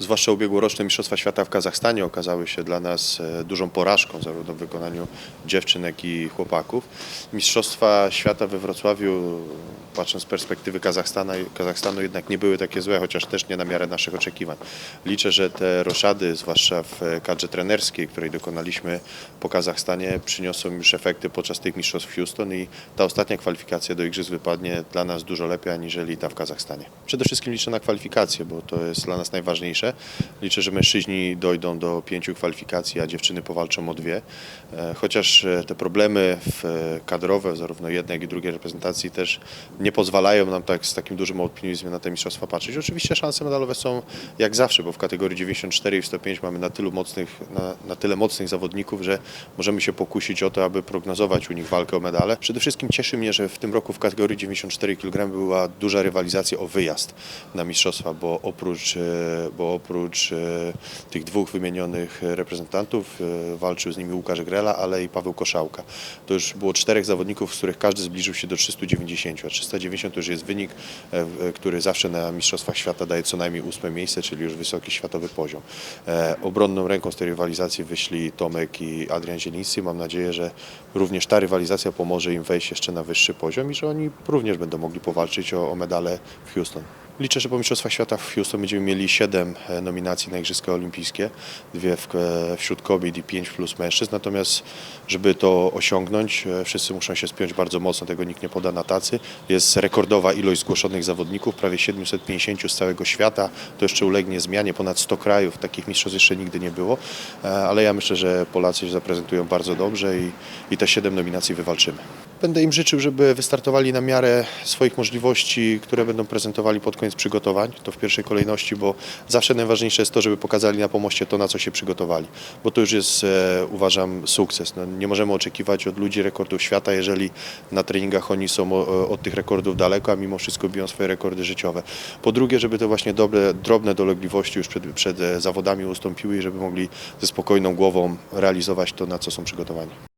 zwłaszcza ubiegłoroczne Mistrzostwa Świata w Kazachstanie okazały się dla nas e, dużą porażką zarówno w wykonaniu dziewczyn, jak i chłopaków. Mistrzostwa Świata we Wrocławiu, patrząc z perspektywy Kazachstana, Kazachstanu, jednak nie były takie złe, chociaż też nie na miarę naszych oczekiwań. Liczę, że te roszady, zwłaszcza w kadrze trenerskiej, której dokonaliśmy po Kazachstanie, przyniosą już efekty podczas tych mistrzostw Houston i ta ostatnia kwalifikacja do Igrzysk wypadnie dla nas dużo lepiej, aniżeli ta w Kazachstanie. Przede wszystkim liczę na kwalifikacje, bo to jest dla nas najważniejsze. Liczę, że mężczyźni dojdą do pięciu kwalifikacji, a dziewczyny powalczą o dwie. E, Chociaż e, te problemy e, kadrowe, zarówno jednej, jak i drugiej reprezentacji też nie pozwalają nam tak z takim dużym optymizmem na te mistrzostwa patrzeć. Oczywiście szanse medalowe są jak zawsze, bo w kategorii 94 i 105 mamy na, tylu mocnych, na, na tyle mocnych zawodników, że możemy się pokusić o to, aby prognozować u nich walkę o medale. Przede wszystkim cieszy mnie, że w tym roku w kategorii 94 kg była duża rywalizacja o wyjazd na mistrzostwa, bo oprócz, e, bo oprócz e, tych dwóch wymienionych reprezentantów e, walczył z nimi Łukasz Grela, ale i Paweł Koszałka. To już było czterech zawodników, z których każdy zbliżył się do 390, a 390 to już jest wynik, e, e, który zawsze na Mistrzostwach Świata daje co najmniej ósme miejsce, czyli już wysoki światowy poziom. E, Obronną ręką z tej rywalizacji wyszli Tomek i Adrian Zieliński. Mam nadzieję, że również ta rywalizacja pomoże im wejść jeszcze na wyższy poziom i że oni również będą mogli powalczyć o, o medale w Houston. Liczę, że po Mistrzostwach Świata w Houston będziemy mieli 7 nominacji na Igrzyska Olimpijskie, dwie w, e, wśród kobiet i 5 plus mężczyzn. Natomiast, żeby to osiągnąć, e, wszyscy muszą się spiąć bardzo mocno, tego nikt nie poda na tacy. Jest rekordowa ilość zgłoszonych zawodników, prawie 750 z całego świata. To jeszcze ulegnie zmianie, ponad 100 krajów, takich mistrzostw jeszcze nigdy nie było. E, Ale ja myślę, że Polacy się zaprezentują bardzo dobrze i, i te 7 nominacji wywalczymy. Będę im życzył, żeby wystartowali na miarę swoich możliwości, które będą prezentowali pod koniec przygotowań. To w pierwszej kolejności, bo zawsze najważniejsze jest to, żeby pokazali na pomoście to, na co się przygotowali. Bo to już jest, e, uważam, sukces. No, nie możemy oczekiwać od ludzi rekordów świata, jeżeli na treningach oni są o, od tych rekordów daleko, a mimo wszystko biją swoje rekordy życiowe. Po drugie, żeby te właśnie dobre, drobne dolegliwości już przed, przed e, zawodami ustąpiły i żeby mogli ze spokojną głową realizować to, na co są przygotowani.